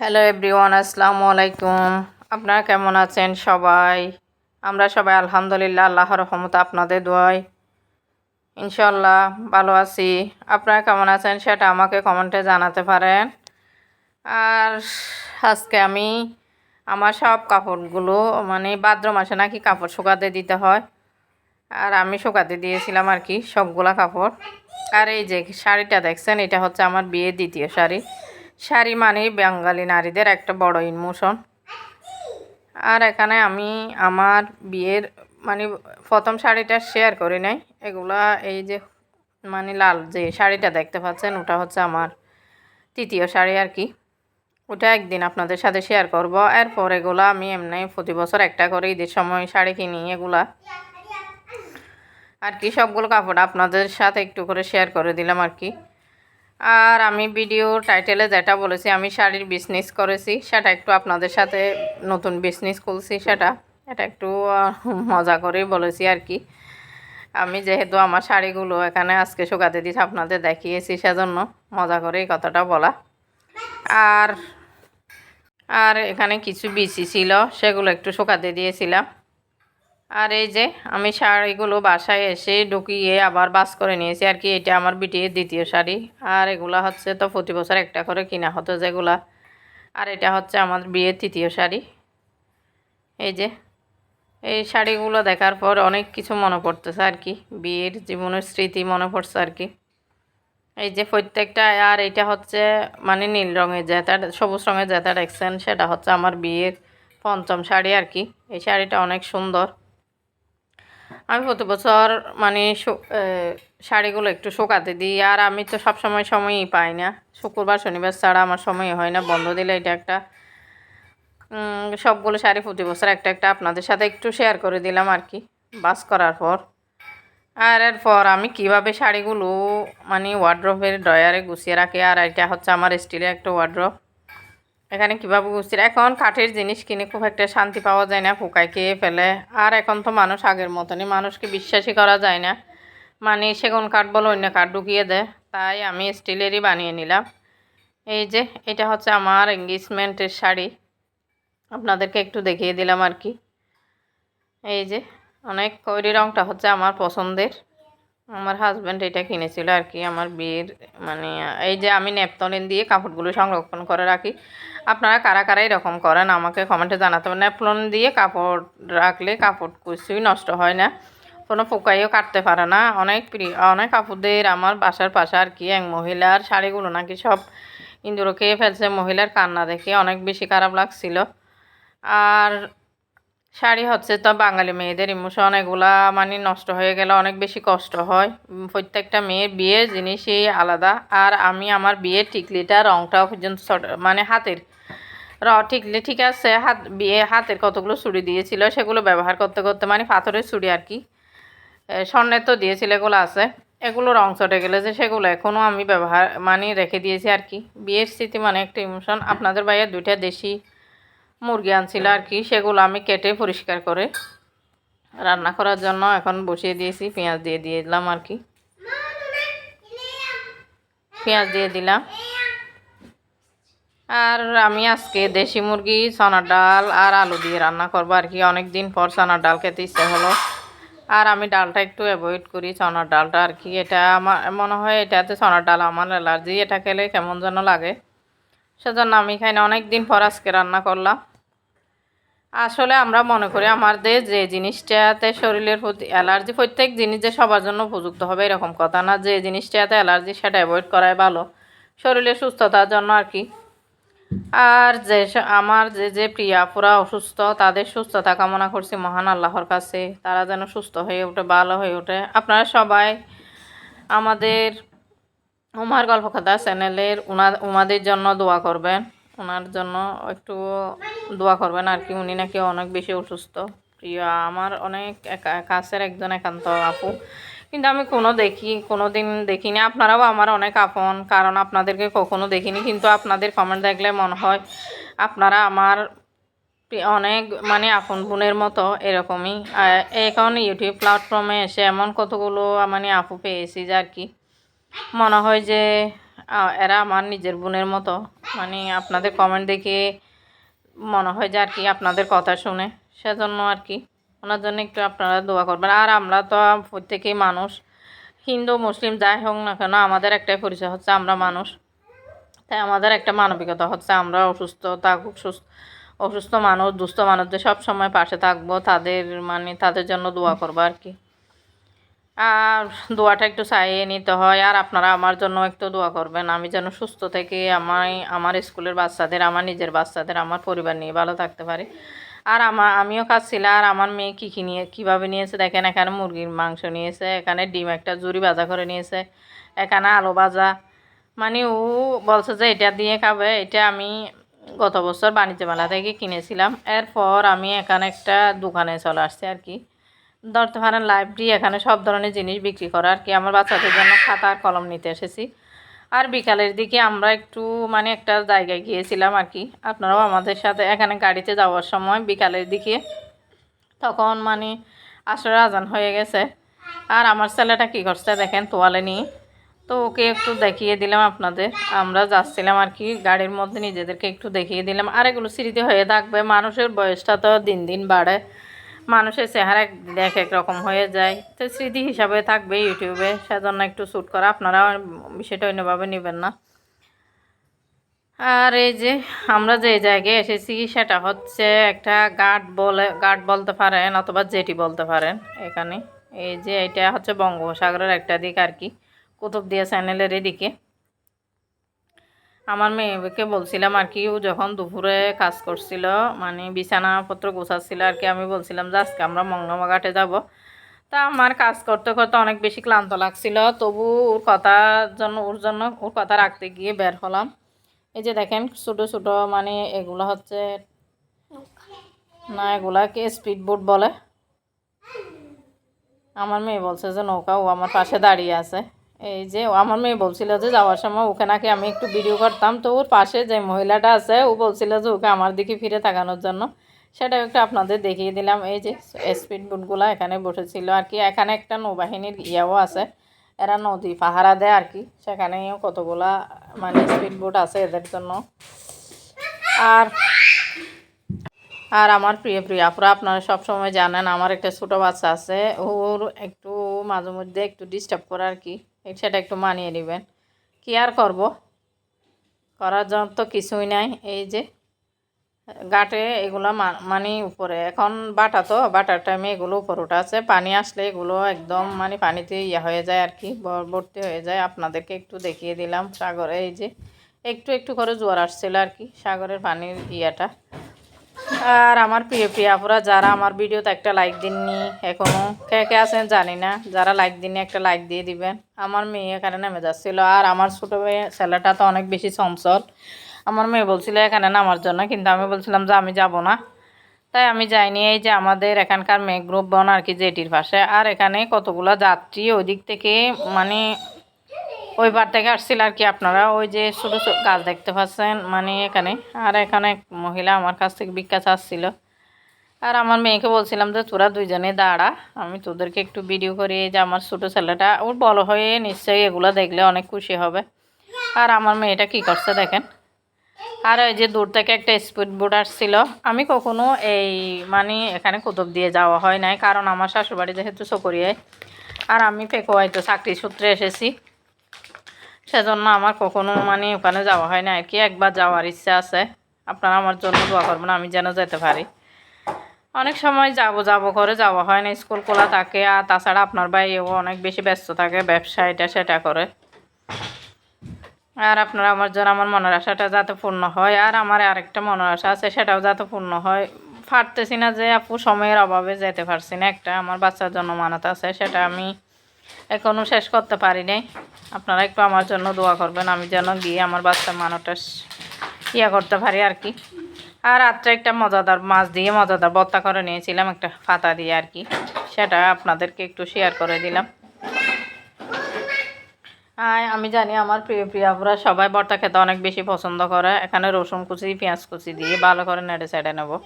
Hello everyone আসসালামু আলাইকুম। আপনারা কেমন আছেন সবাই? আমরা সবাই আলহামদুলিল্লাহ, আল্লাহর রহমত আপনাদের দোয়াই ইনশাল্লাহ ভালো আছি। আপনারা কেমন আছেন সেটা আমাকে কমেন্টে জানাতে পারেন। আর আজকে আমি আমার সব কাপড়গুলো মানে ভাদ্র মাসে নাকি কাপড় শুকাতে দিতে হয়। আর আমি শুকাতে দিয়েছিলাম আর কি, সবগুলা কাপড়। আর এই যে শাড়িটা দেখছেন, এটা হচ্ছে আমার বিয়ের দ্বিতীয় শাড়ি। শাড়ি মানে বাঙালি নারীদের একটা বড় ইমোশন। আর এখানে আমি আমার বিয়ের মানে প্রথম শাড়িটা শেয়ার করি নাই। এগুলা এই যে মানে লাল যে শাড়িটা দেখতে পাচ্ছেন, ওটা হচ্ছে আমার তৃতীয় শাড়ি আর কি। ওটা একদিন আপনাদের সাথে শেয়ার করব। এরপর এগুলা আমি এমনি প্রতি বছর একটা করে ঈদের সময় শাড়ি কিনি এগুলা। আর কি সবগুলো কাপড় আপনাদের সাথে একটু করে শেয়ার করে দিলাম আর কি। আর আমি ভিডিও টাইটেলে যেটা বলেছি, আমি শাড়ির বিজনেস করেছি। সেটা একটু আপনাদের সাথে নতুন বিজনেস খুলছি সেটা। এটা একটু মজা করেই বলেছি আর কি। আমি যেহেতু আমার শাড়িগুলো এখানে আজকে শুকাতে দিয়েছি আপনাদের দেখিয়েছি, সেজন্য মজা করে এই কথাটা বলা। আর আর এখানে কিছু বিচি ছিল, সেগুলো একটু শুকাতে দিয়েছিলাম। আর এই যে আমি শাড়িগুলো বাসায় এসে ঢুকিয়ে আবার বাস করে নিয়েছি আর কি, এটা আমার বিটির দ্বিতীয় শাড়ি। আর এগুলা হচ্ছে তো প্রতি বছর একটা করে কিনা হতো যেগুলা। আর এটা হচ্ছে আমার বিয়ের তৃতীয় শাড়ি। এই যে, এই শাড়িগুলো দেখার পর অনেক কিছু মনে পড়তেছে আর কি, বিয়ের জীবনের স্মৃতি মনে পড়ছে আর কি। এই যে প্রত্যেকটা, আর এটা হচ্ছে মানে নীল রঙের যেটা সবুজ রঙের যেটা দেখছেন সেটা হচ্ছে আমার বিয়ের পঞ্চম শাড়ি আর কি। এই শাড়িটা অনেক সুন্দর। আমি প্রতি বছর মানে শাড়িগুলো একটু শুকাতে দিই, আর আমি তো সব সময় সময়ই পাই না। শুক্রবার, শনিবার ছাড়া আমার সময় হয় না, বন্ধ দিলে এটা একটা। সবগুলো শাড়ি প্রতি বছর একটা একটা আপনাদের সাথে একটু শেয়ার করে দিলাম আর কি, বাস করার পর। আর এরপর আমি কীভাবে শাড়িগুলো মানে ওয়ার্ড্রপের ড্রয়ারে গুছিয়ে রাখি, আর এটা হচ্ছে আমার স্টিলের একটা ওয়ার্ড্রপ এখানে কীভাবে গুছিয়ে এখন কাঠের জিনিস কিনে খুব একটা শান্তি পাওয়া যায় না, পোকায় খেয়ে ফেলে। আর এখন তো মানুষ আগের মতনই, মানুষকে বিশ্বাসই করা যায় না। মানে সেগুন কাঠ বলে অন্য কাঠ ঢুকিয়ে দেয়, তাই আমি স্টিলেরই বানিয়ে নিলাম। এই যে, এটা হচ্ছে আমার এঙ্গেজমেন্টের শাড়ি। আপনাদেরকে একটু দেখিয়ে দিলাম আর কি। এই যে, অনেক খয়েরি রঙটা হচ্ছে আমার পছন্দের। আমার হাজব্যান্ড এটা কিনেছিল আর কি আমার বিয়ের মানে এই যে আমি ন্যাপথলিন দিয়ে কাপড়গুলো সংরক্ষণ করে রাখি। আপনারা কারা কারা এরকম করেন, আমাকে কমেন্টে জানাতে হবে। ন্যাপথলিন দিয়ে কাপড় রাখলে কাপড় কিছুই নষ্ট হয় না, কোনো পোকাইও কাটতে পারে না। অনেক প্রিয় অনেক কাপড়দের আমার বাসার পাশে আর কি এক মহিলার শাড়িগুলো নাকি সব ইন্দুরো খেয়ে ফেলছে, মহিলার কান্না দেখে অনেক বেশি খারাপ লাগছিল। আর শাড়ি হচ্ছে তো বাঙালি মেয়েদের ইমোশন, এগুলা মানে নষ্ট হয়ে গেলে অনেক বেশি কষ্ট হয়। প্রত্যেকটা মেয়ের বিয়ের জিনিসই আলাদা। আর আমি আমার বিয়ের টিকলিটা রংটাও পর্যন্ত মানে হাতের। র টিকলি ঠিক আছে, হাত, বিয়ে হাতের কতগুলো চুড়ি দিয়েছিল সেগুলো ব্যবহার করতে করতে মানে পাথরের চুড়ি আর কি। স্বর্ণের তো দিয়েছিল, এগুলো আছে। এগুলো রং চটে গেলে যে সেগুলো এখনও আমি ব্যবহার মানে রেখে দিয়েছি আর কি। বিয়ের স্মৃতি মানে একটা ইমোশন। আপনাদের বাইরে দুইটা দেশি মুরগি আনছিল আর কি, সেগুলো আমি কেটে পরিষ্কার করে রান্না করার জন্য এখন বসিয়ে দিয়েছি, পেঁয়াজ দিয়ে দিয়ে দিলাম আর কি। পেঁয়াজ দিয়ে দিলাম। আর আমি আজকে দেশি মুরগি চানার ডাল আর আলু দিয়ে রান্না করব আর কি। অনেক দিন পর চানার ডাল খেতে ইচ্ছে হলো। আর আমি ডালটা একটু অ্যাভয়েড করি চানার ডালটা আর কি। এটা আমার, মনে হয় এটাতে চানার ডাল আমার অ্যালার্জি, এটা খেলে কেমন যেন লাগে। সেজন্য আমি খাই না অনেক দিন পর আজকে রান্না করলাম। আসলে আমরা মনে করি আমাদের যে জিনিসটাতে শরীরের প্রতি অ্যালার্জি, প্রত্যেক জিনিস যে সবার জন্য উপযুক্ত হবে এরকম কথা না, যে জিনিসটাতে অ্যালার্জি সেটা অ্যাভয়েড করাই ভালো। শরীরের সুস্থতার জন্য আর কি। আর যে আমার যে যে প্রিয়া প্রিয়াপুরা অসুস্থ, তাদের সুস্থতা কামনা করছি মহান আল্লাহর কাছে। তারা যেন সুস্থ হয়ে ওঠে, ভালো হয়ে ওঠে। আপনারা সবাই আমাদের উমার গল্প কথা চ্যানেলের উনার উমাদের জন্য দোয়া করবেন। ওনার জন্য একটু দোয়া করবেন আর কি। উনি নাকি অনেক বেশি অসুস্থ। প্রিয়, আমার অনেক কাছের একজন একান্ত আপু। কিন্তু আমি কোনো দেখি কোনো দিন দেখিনি। আপনারাও আমার অনেক আপন, কারণ আপনাদেরকে কখনো দেখিনি। কিন্তু আপনাদের কমেন্ট দেখলে মনে হয় আপনারা আমার অনেক মানে আপন বোনের মতো এরকমই। এখন ইউটিউব প্ল্যাটফর্মে এসে এমন কতগুলো মানে আপু পেয়েছি যে আর কি। মনে হয় যে এরা আমার নিজের বোনের মতো। মানে আপনাদের কমেন্ট দেখে মনে হয় যে আর কি আপনাদের কথা শুনে। সেজন্য আর কি। ওনার জন্য একটু আপনারা দোয়া করবেন। আর আমরা তো প্রত্যেকেই মানুষ। হিন্দু, মুসলিম, যাই হোক না কেন, আমাদের একটাই পরিচয় হচ্ছে আমরা মানুষ। তাই আমাদের একটা মানবিকতা হচ্ছে। আমরা অসুস্থ থাকুক, সুস্থ, অসুস্থ মানুষ, দুস্থ মানুষদের সব সময় পাশে থাকব। তাদের মানে তাদের জন্য দোয়া করব আর কি। আর দোয়াটা একটু চাইয়ে নিতে হয়। আর আপনারা আমার জন্য একটু দোয়া করবেন। আমি যেন সুস্থ থেকে আমার আমার স্কুলের বাচ্চাদের, আমার নিজের বাচ্চাদের, আমার পরিবার নিয়ে ভালো থাকতে পারি। আর আমার আমিও খাচ্ছিলাম। আর আমার মেয়ে কী কী নিয়ে, কীভাবে নিয়েছে দেখেন। এখানে মুরগির মাংস নিয়েছে, এখানে ডিম একটা জুরি ভাজা করে নিয়েছে, এখানে আলু ভাজা। মানে ও বলছে যে এটা দিয়ে খাবে। এটা আমি গত বছর বাণিজ্য মেলা থেকে কিনেছিলাম। এরপর আমি এখানে একটা দোকানে চলে আসছি আর কি। ধরতে পারেন লাইব্রেরি, এখানে সব ধরনের জিনিস বিক্রি করা। আর কি, আমার বাচ্চাদের জন্য খাতা আর কলম নিতে এসেছি। আর বিকালের দিকে আমরা একটু মানে একটা জায়গায় গিয়েছিলাম আর কি। আপনারাও আমাদের সাথে এখানে গাড়িতে যাওয়ার সময় বিকালের দিকে তখন মানে আসলে আজান হয়ে গেছে। আর আমার ছেলেটা কী করছে দেখেন, তোয়ালে নিয়ে। তো ওকে একটু দেখিয়ে দিলাম আপনাদের। আমরা যাচ্ছিলাম আর কি, গাড়ির মধ্যে নিজেদেরকে একটু দেখিয়ে দিলাম। আর এগুলো স্মৃতি হয়ে থাকবে, মানুষের বয়সটা তো দিন দিন বাড়ে। মানুষের চেহারা এক এক রকম হয়ে যায়। তো স্মৃতি হিসাবে থাকবে ইউটিউবে, সেজন্য একটু শ্যুট করা। আপনারা বিষয়টা অন্যভাবে নেবেন না। আর এই যে আমরা যে জায়গায় এসেছি, সেটা হচ্ছে একটা গার্ড বলে, গার্ড বলতে পারেন অথবা জেটি বলতে পারেন এখানে। এই যে এটা হচ্ছে বঙ্গোপসাগরের একটা দিক আর কি। কুতুবদিয়া চ্যানেলের এদিকে। আমার মেয়েকে বলছিলাম আর কি, ও যখন দুপুরে কাজ করছিল মানে বিছানাপত্র গোছাচ্ছিল আর কি, আমি বলছিলাম যে আজকে আমরা মঙ্গমা ঘাটে যাব। তা আমার কাজ করতে করতে অনেক বেশি ক্লান্ত লাগছিল, তবু ওর কথার জন্য, ওর জন্য ওর কথা রাখতে গিয়ে বের হলাম। এই যে দেখেন ছোটো ছোটো মানে এগুলো হচ্ছে না, এগুলাকে স্পিড বোট বলে। আমার মেয়ে বলছে যে নৌকা ও আমার পাশে দাঁড়িয়ে আছে। এই যে আমার মেয়ে বলছিল যে যাওয়ার সময় ওকে নাকি আমি একটু ভিডিও করতাম। তো ওর পাশে যে মহিলাটা আছে, ও বলছিল যে ওকে আমার দিকে ফিরে তাকানোর জন্য। সেটা একটু আপনাদের দেখিয়ে দিলাম। এই যে স্পিড বোটগুলো এখানে বসেছিল আর কি। এখানে একটা নৌবাহিনীর ইয়াও আছে। এরা নদী পাহারা দেয় আর কি। সেখানেও কতগুলা মানে স্পিড বোট আছে এদের জন্য। আর আর আমার প্রিয় প্রিয় আপনারা সব সময় জানেন, আমার একটা ছোটো বাচ্চা আছে। ওর একটু মাঝে মধ্যে একটু ডিস্টার্ব করে আর কি। সেটা একটু মানিয়ে নেবেন। কি আর করব? করার জন্য তো কিছুই নাই, এই যে ঘাটে এগুলো মানে উপরে। এখন বাটা তো, বাটার টাইমে এগুলো উপর ওঠা আছে। পানি আসলে এগুলো একদম মানে পানিতে ইয়ে হয়ে যায় আর কি ভর্তি হয়ে যায়। আপনাদেরকে একটু দেখিয়ে দিলাম। সাগরে এই যে একটু একটু করে জোয়ার আসছিল আর কি, সাগরের পানির ইয়েটা। আর আমার প্রিয় প্রিয় আপুরা, যারা আমার ভিডিওতে একটা লাইক দিননি এখনও কে কে আছেন জানি না, যারা লাইক দিননি একটা লাইক দিয়ে দিবেন। আমার মেয়ে এখানে নেমে যাচ্ছিল, আর আমার ছোটো মেয়ে ছেলেটা তো অনেক বেশি চঞ্চল। আমার মেয়ে বলছিল, এখানে নামার জন্য। কিন্তু আমি বলছিলাম যে, আমি যাব না। তাই আমি যাইনি, এই যে আমাদের এখানকার মেঘ গ্রুপ বন আর কি জেটির পাশে। আর এখানে কতগুলো যাত্রী ওই দিক থেকে মানে ওই বার থেকে আসছিল আর কি আপনারা, ওই যে ছোটো ছোটো গাছ দেখতে পাচ্ছেন মানে এখানে। আর এখানে মহিলা আমার কাছ থেকে ভিক্ষা চাচ্ছিল। আর আমার মেয়েকে বলছিলাম যে, তোরা দুইজনে দাঁড়া, আমি তোদেরকে একটু ভিডিও করি যে আমার ছোটো ছেলেটা, ওর বড় হয়ে নিশ্চয়ই এগুলো দেখলে অনেক খুশি হবে। আর আমার মেয়েটা কী করছে দেখেন। আর ওই যে দূর থেকে একটা স্পিড বোট আসছিল। আমি কখনো এই মানে এখানে কুতুব দিয়ে যাওয়া হয় নাই, কারণ আমার শ্বশুরবাড়ি যেহেতু চকরিয়ায়। আর আমি পেকোয়াইতো চাকরি সূত্রে এসেছি। সেজন্য আমার কখনো মানে ওখানে যাওয়া হয় না আর কি একবার যাওয়ার ইচ্ছা আছে। আপনারা আমার জন্য দোয়া করবেন, আমি যেন যেতে পারি। অনেক সময় যাব যাব করে যাওয়া হয় না, স্কুল খোলা থাকে, আর তাছাড়া আপনার ভাইও অনেক বেশি ব্যস্ত থাকে, ব্যবসা এটা সেটা করে। আর আপনারা আমার জন্য আমার মনের আশাটা যাতে পূর্ণ হয়, আর আমার আরেকটা মনের আশা আছে, সেটাও যাতে পূর্ণ হয়। পারতেছি না যে আপু, সময়ের অভাবে যেতে পারছি না, একটা আমার বাচ্চার জন্য মানাতে আছে, সেটা আমি এখনও শেষ করতে পারি নাই। আপনারা একটু আমার জন্য দোয়া করবেন, আমি যেন গিয়ে আমার বাচ্চার মানটা স- ইয়া করতে পারি আর কি। আর রাত্রে একটা মজাদার মাছ দিয়ে মজাদার বত্তা করে নিয়েছিলাম, একটা ফাতা দিয়ে আর কি। সেটা আপনাদেরকে একটু শেয়ার করে দিলাম। আর আমি জানি আমার প্রিয় প্রিয়াপুরা সবাই বর্তা খেতে অনেক বেশি পছন্দ করে। এখানে রসুন কুচি, পেঁয়াজ কুচি দিয়ে ভালো করে নেড়ে চেড়ে নেব।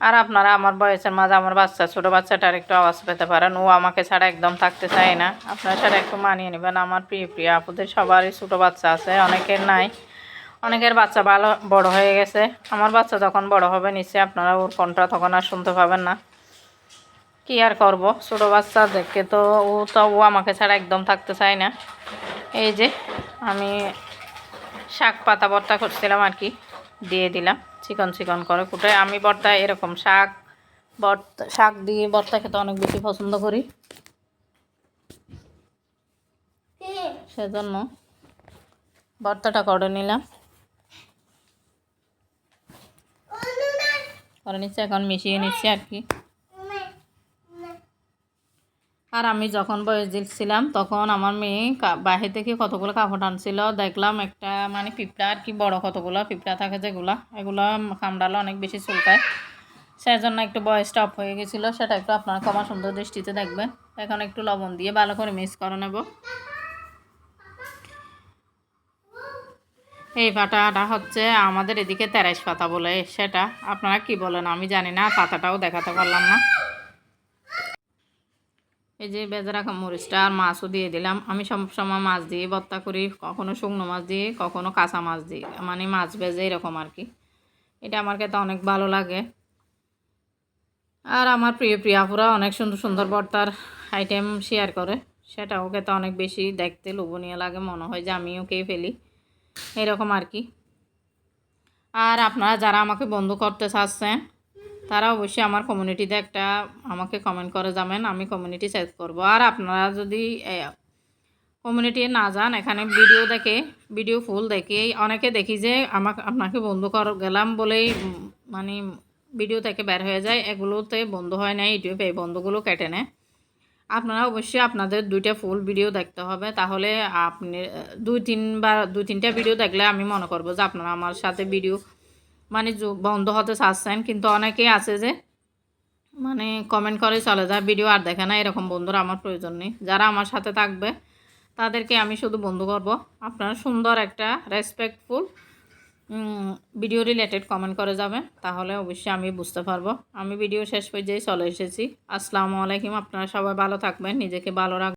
আর আপনারা আমার বয়সের মাঝে আমার বাচ্চা, ছোটো বাচ্চাটার একটু আওয়াজ পেতে পারেন। ও আমাকে ছাড়া একদম থাকতে চায় না। আপনারা সেটা একটু মানিয়ে নেবেন। আমার প্রিয় প্রিয় আপুদের সবারই ছোটো বাচ্চা আছে, অনেকের নাই। অনেকের বাচ্চা ভালো, বড় হয়ে গেছে। আমার বাচ্চা যখন বড় হবে, নিশ্চয়ই আপনারা ওর ফোনটা তখন আর শুনতে পাবেন না। কি আর করব? ছোটো বাচ্চা দেখে তো ও তো, ও আমাকে ছাড়া একদম থাকতে চায় না। এই যে, আমি শাক পাতা ভর্তা করছিলাম আর কি, দিয়ে দিলাম। চিকন চিকন করে কুটে আমি বর্তায় এরকম শাক বর্তা শাক দিয়ে বর্তা খেতে অনেক বেশি পছন্দ করি। সেজন্য বর্তাটা করে নিলাম। করে নিচ্ছে, এখন মিশিয়ে নিচ্ছি আর কি। আর আমি যখন বয়স দিচ্ছিলাম তখন আমার মেয়ে বাহির থেকে কতগুলো কাপড় আনছিল দেখলাম একটা মানে পিঁপড়া আর কি, বড় কতগুলো পিঁপড়া থাকে যেগুলো, এগুলো কামড়ালে অনেক বেশি চুলকায়। সেজন্য একটু বয়সটা অফ হয়ে গেছিল, সেটা একটু আপনারা কমা সুন্দর দৃষ্টিতে দেখবেন। এখন একটু লবণ দিয়ে ভালো করে মিক্স করে নেব। এই পাতাটা হচ্ছে আমাদের এদিকে তেরাইশ পাতা বলে, সেটা আপনারা কি বলেন? আমি জানি না, পাতাটাও দেখাতে পারলাম না। এই যে বেজে রাখা মরিচটা আর মাছও দিয়ে দিলাম। আমি সবসময় মাছ দিয়ে ভর্তা করি, কখনো শুকনো মাছ দিয়ে, কখনো কাঁচা মাছ দিই মানে মাছ ভেজে এরকম আর কি। এটা আমার খেতে অনেক ভালো লাগে। আর আমার প্রিয় প্রিয়াপুরা অনেক সুন্দর সুন্দর ভর্তার আইটেম শেয়ার করে। সেটাও খেতে অনেক বেশি দেখতে লোভনীয় লাগে, মনে হয় যে আমিও খেয়ে ফেলি। এরকম আর কি। আর আপনারা যারা আমাকে বন্ধু করতে চাচ্ছেন তারা অবশ্যই আমার কমিউনিটিতে একটা আমাকে কমেন্ট করে যাবেন আমি কমিউনিটি সেট করব। আর আপনারা যদি কমিউনিটি না যান, এখানে ভিডিও দেখে ভিডিও ফুল দেখে, অনেকে দেখি যে, আমাকে, আপনাকে বন্ধু কর, গেলাম বলেই মানে ভিডিও থেকে বের হয়ে যায়। এগুলোতে বন্ধ হয় না, ইউটিউব এই বন্ধগুলো কেটে নেয়। আপনারা অবশ্যই আপনাদের দুইটা ফুল ভিডিও দেখতে হবে। তাহলে আপনি দুই তিনবার, দুই তিনটা ভিডিও দেখলে আমি মনে করব যে, আপনারা আমার সাথে ভিডিও মানে বন্ধ হতে চাচ্ছেন কিন্তু অনেকেই আছে যে মানে কমেন্ট করে চলে যায় ভিডিও আর দেখে না, এরকম বন্ধুরা আমার প্রয়োজন নেই। যারা আমার সাথে থাকবে, তাদেরকে আমি শুধু বন্ধু করব। আপনারা সুন্দর একটা রেসপেক্টফুল ভিডিও রিলেটেড কমেন্ট করে যাবেন, তাহলে অবশ্যই আমি বুঝতে পারব। আমি ভিডিও শেষ পর্যায়ে চলে এসেছি। আসসালামু আলাইকুম, আপনারা সবাই ভালো থাকবেন, নিজেকে ভালো রাখবেন